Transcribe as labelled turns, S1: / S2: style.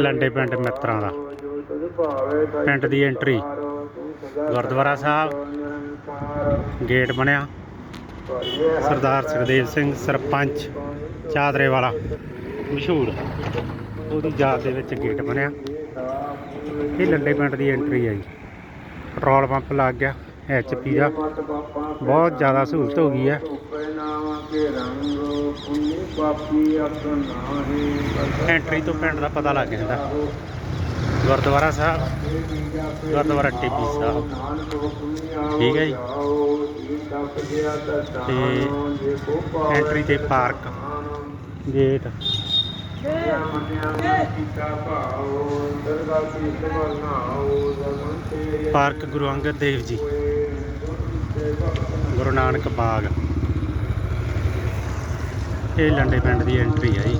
S1: ਲੰਡੇ ਪਿੰਡ ਮਿੱਤਰਾਂ ਦਾ। ਪਿੰਡ ਦੀ ਐਂਟਰੀ ਗੁਰਦੁਆਰਾ ਸਾਹਿਬ। ਗੇਟ ਬਣਿਆ। ਸਰਦਾਰ ਸੁਖਦੇਵ ਸਿੰਘ ਸਰਪੰਚ ਚਾਦਰੇ ਵਾਲਾ ਮਸ਼ਹੂਰ। ਉਹਦੀ ਯਾਦ ਦੇ ਵਿੱਚ ਗੇਟ ਬਣਿਆ। ਇਹ ਲੰਡੇ ਪਿੰਡ ਦੀ ਐਂਟਰੀ ਹੈ ਜੀ। ਪੈਟਰੋਲ ਪੰਪ ਲੱਗ ਗਿਆ ਐਚਪੀ ਦਾ। ਬਹੁਤ ਜ਼ਿਆਦਾ ਸਹੂਲਤ ਹੋ ਗਈ ਹੈ। ਐਂਟਰੀ ਤੋਂ ਪਿੰਡ ਦਾ ਪਤਾ ਲੱਗ ਜਾਂਦਾ। ਗੁਰਦੁਆਰਾ ਸਾਹਿਬ, ਗੁਰਦੁਆਰਾ ਟਿੱਬੀ ਸਾਹਿਬ। ਠੀਕ ਹੈ ਜੀ। ਤੇ ਐਂਟਰੀ ਤੇ park gate park Guru Angad Dev ji. Guru Nanak ਬਾਗ। ਇਹ ਲੰਡੇ ਪਿੰਡ ਦੀ ਐਂਟਰੀ ਹੈ ਜੀ।